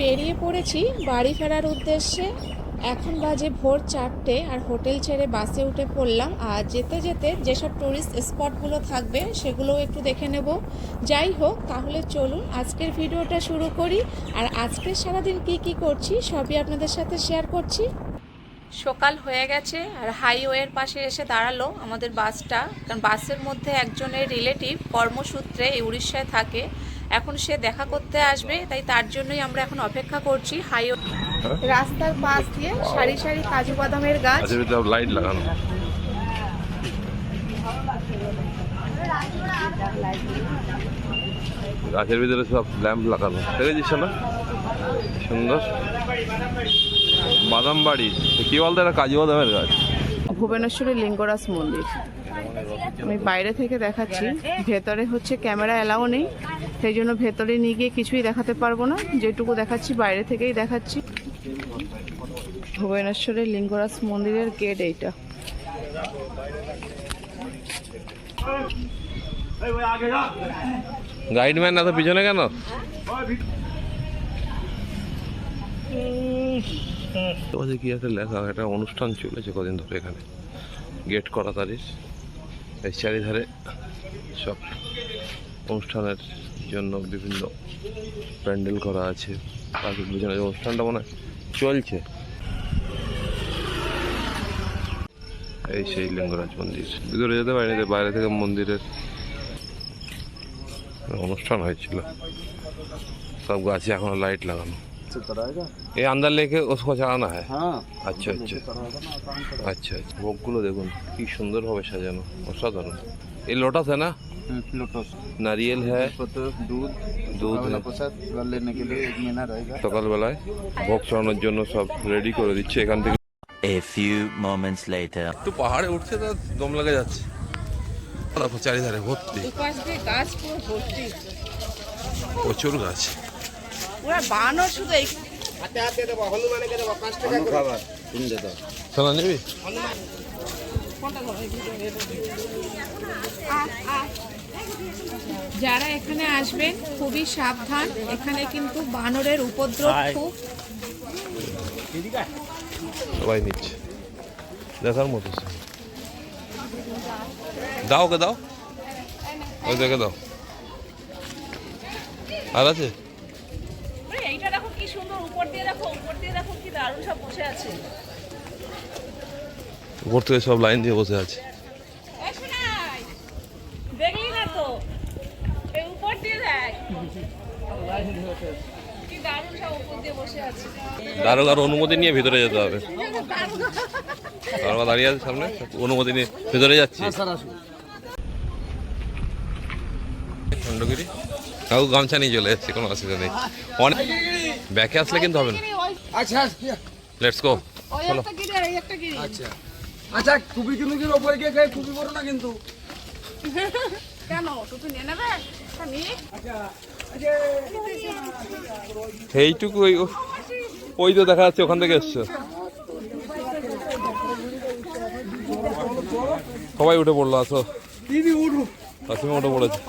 বেরিয়ে পড়েছি বাড়ি ফেরার উদ্দেশ্যে। এখন বাজে ভোর চারটে আর হোটেল ছেড়ে বাসে উঠে পড়লাম। আর যেতে যেতে যেসব টুরিস্ট স্পটগুলো থাকবে সেগুলোও একটু দেখে নেব। যাই হোক, তাহলে চলুন আজকের ভিডিওটা শুরু করি। আর আজকের সারাদিন কি কি করছি সবই আপনাদের সাথে শেয়ার করছি। সকাল হয়ে গেছে আর হাইওয়ের পাশে এসে দাঁড়াল আমাদের বাসটা। কারণ বাসের মধ্যে একজনের রিলেটিভ কর্মসূত্রে এই উড়িষ্যায় থাকে। এখন সে দেখা করতে আসবে তাই তার জন্যই আমরা এখন অপেক্ষা করছি হাইওয়ে রাস্তার পাশ দিয়ে সারি সারি কাজু বাদামের গাছ। গাছের ভিতরে লাইট লাগানো। গাছের ভিতরে সব ল্যাম্প লাগানো। দেখেছিস না? সুন্দর। বাদাম বাড়ি। কি বলতো এটা? কাজু বাদামের গাছ। ভুবনেশ্বরের লিঙ্গরাজ মন্দির। আমি বাইরে থেকে দেখাচ্ছি। ভেতরে হচ্ছে ক্যামেরা এলাও নেই। সেই জন্য ভেতরে নিয়ে গিয়ে কিছুই দেখাতে পারব না। যেটুকু দেখাচ্ছি বাইরে থেকেই দেখাচ্ছি। ভুবনেশ্বরের লিঙ্গরাজ মন্দিরের গেট এইটা। গাইডম্যান এত পিছনে কেন? তোমাদের কি একটা লেখা একটা অনুষ্ঠান চলেছে কদিন ধরে এখানে। গেট করা তারিখ এই চারিধারে সব অনুষ্ঠানের জন্য বিভিন্ন প্যান্ডেল করা আছে অনুষ্ঠানটা মনে চলছে। এই সেই লিঙ্গরাজ মন্দির। ভিতরে যেতে পারিনি বাইরে থেকে মন্দিরের অনুষ্ঠান হয়েছিল। সব গাছে এখন লাইট লাগানো। এই আন্দার লেকে ওসকো চালানো হয়? আচ্ছা আচ্ছা। আচ্ছা আচ্ছা। ভোগগুলো দেখুন কি সুন্দরভাবে সাজানো অসাধারণ। এই লোটাস না? लोटस नारियल है पत्र दूध दूध वाला है प्रसाद वाला लेने के लिए एक महीना रहेगा সকালবেলায় ভোগ চড়ানোর জন্য সব রেডি করে দিচ্ছে এখান থেকে A few moments later. একটু পাহাড়ে উঠছে তো দম লেগে যাচ্ছে দেখো চারিধারে ভর্তি দুপাশ দিয়ে গাছ পুরো ভর্তি প্রচুর গাছ পুরো বানর শুধু এই সোনা নিবি যারা এখানে আসবেন খুবই সাবধান। এখানে কিন্তু বানরের উপদ্রব খুব। সবাই নিচ্ছে। দেখার মতো দাও ওকে দাও। ওই দেখে দাও। আর আছে? আরে, এইটা দেখো কি সুন্দর। উপর দিয়ে দেখো উপর দিয়ে দেখো কি দারুণ সব বসে আছে। উপর থেকে সব লাইন দিয়ে বসে আছে এই শোনাই, দেখলি না তো এই উপর দিয়ে দেখ কি দারুণ সব উপর দিয়ে বসে আছে দারোগার অনুমতি নিয়ে ভিতরে যেতে হবে। দারোগা দাঁড়িয়ে আছে সামনে অনুমতি নিয়ে ভিতরে যাচ্ছি। খণ্ডগিরি কাউ গামছা নিয়ে চলে এসেছি কোনো অসুবিধা নেই। অনেক ব্যাকে আসলে কিন্তু হবে না। আচ্ছা লেটস গো এই একটা গিরি। আচ্ছা। আচ্ছা টুপি কিন্তু কি ওপরে গিয়ে গায়ে টুপি পরো না কিন্তু। কেন? টুপি নিয়ে নেবে? তা এইটুকু ওই ওই তো দেখা যাচ্ছে ওখান থেকে এসছো। সবাই উঠে পড়ল আসো। উঠে পড়েছে।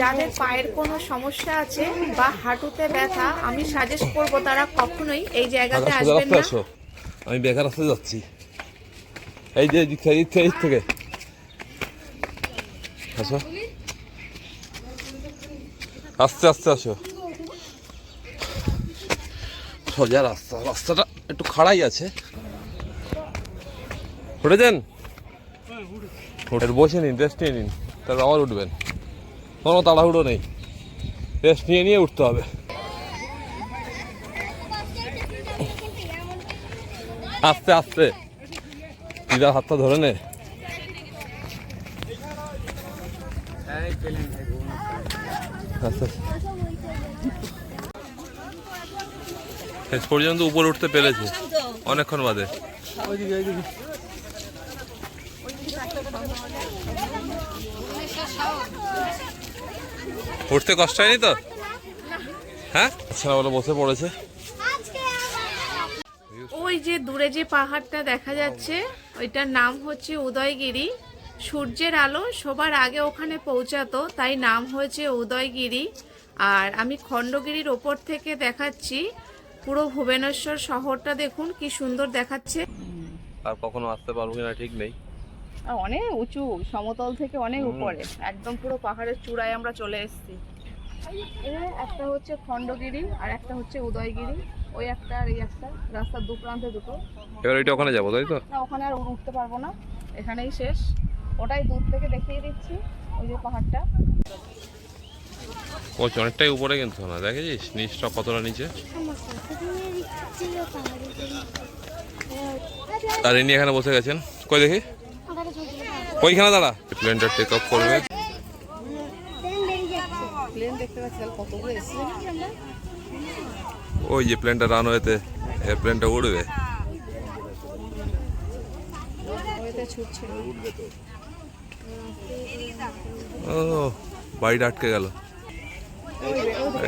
যাদের পায়ের কোনো সমস্যা আছে বা হাঁটুতে ব্যথা আমি সাজেস্ট করব তারা কখনোই এই জায়গাতে আসবেন না। আমি বেকার রাস্তায় যাচ্ছি। এই যে থেকে এদিক থেকে। আসো। আস্তে আস্তে আসো। সোজা রাস্তা, রাস্তাটা একটু খাড়াই আছে। উঠেছেন? উঠে বসে নিন রেস্ট নিয়ে নিন। তারপর আবার উঠবেন। কোনো তাড়াহুড়ো নেই। রেস্ট নিয়ে নিয়ে উঠতে হবে। আস্তে আস্তে। দিদার হাতটা ধরে নে। আস্তে আস্তে। শেষ পর্যন্ত উপরে উঠতে পেরেছে। অনেকক্ষণ বাদে। উঠতে কষ্ট হয়নি তো? হ্যাঁ? আচ্ছা বলে বসে পড়েছে। ওই যে দূরে যে পাহাড়টা দেখা যাচ্ছে ওইটার নাম হচ্ছে উদয়গিরি। সূর্যের আলো সবার আগে ওখানে পৌঁছাতো তাই নাম হয়েছে উদয়গিরি। আর আমি খণ্ডগিরির ওপর থেকে দেখাচ্ছি পুরো ভুবনেশ্বর শহরটা দেখুন কি সুন্দর দেখাচ্ছে। আর কখনো আসতে পারব কিনা ঠিক নেই। আর অনেক উঁচু সমতল থেকে অনেক উপরে একদম পুরো পাহাড়ের চূড়ায় আমরা চলে এসেছি। একটা হচ্ছে খণ্ডগিরি আর একটা হচ্ছে উদয়গিরি। ওই একটা আর এই একটা রাস্তার দু প্রান্তে দুটো। এবার ওইটা ওখানে যাব তাই তো? না ওখানে আর উঠতে পারব না এখানেই শেষ। ওটাই দূর থেকে দেখিয়ে দিচ্ছি ওই যে পাহাড়টা। ও অনেকটাই উপরে কিন্তু না দেখেছিস? নিচটা কতটা নিচে? আর ইনি এখানে বসে গেছেন। কই দেখি? ওইখানে দাঁড়া। প্লেনটা টেক অফ করবে। ওই যে প্লেনটা রানওয়েতে প্লেনটা উড়বে। ওইতে ছুটছে। ও বাড়িটা আটকে গেল।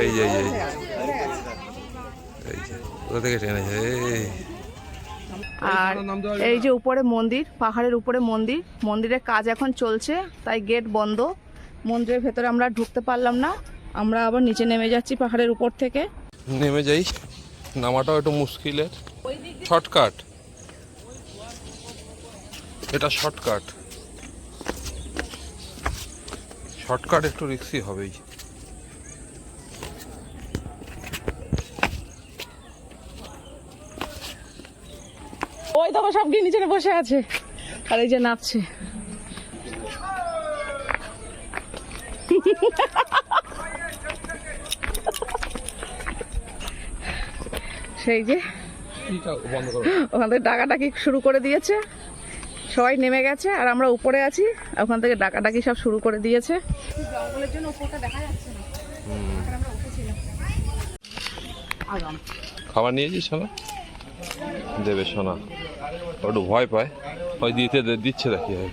এই যে এই এই যে। কোথা থেকে টেনেছে এই আর এই যে উপরে মন্দির পাহাড়ের উপরে মন্দির মন্দিরের কাজ এখন চলছে তাই গেট বন্ধ। মন্দিরের ভেতরে আমরা ঢুকতে পারলাম না আমরা আবার নিচে নেমে যাচ্ছি পাহাড়ের উপর থেকে। নেমে যাই নামাটাও একটু মুশকিলের। শর্টকাট। এটা শর্টকাট। শর্টকাট একটু রিক্সি হবেই। ওই দেখো সব গিয়ে নিচে বসে আছে। আর এই যে নাচছে। সেই যে ওখান থেকে ডাকাডাকি শুরু করে দিয়েছে? সবাই নেমে গেছে আর আমরা উপরে আছি। ওখান থেকে ডাকাডাকি সব শুরু করে দিয়েছে। জঙ্গলের জন্য উপরটা দেখা যাচ্ছে না আমরা উঠেছিলাম আগাম খাবার নিয়েছিস সোনা দেবে সোনা। একটু ভয় পায়। ওই দিতে দিচ্ছে দেখি হয়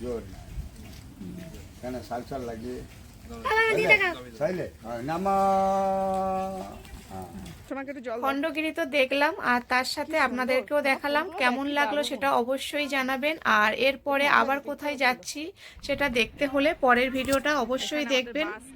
জোর। না কেন সাল সাল লাগিয়ে চাইলে হ্যাঁ। খণ্ডগিরি তো দেখলাম আর তার সাথে আপনাদেরকেও দেখালাম কেমন লাগল সেটা অবশ্যই জানাবেন। আর এরপরে আবার কোথায় যাচ্ছি সেটা দেখতে হলে পরের ভিডিওটা অবশ্যই দেখবেন।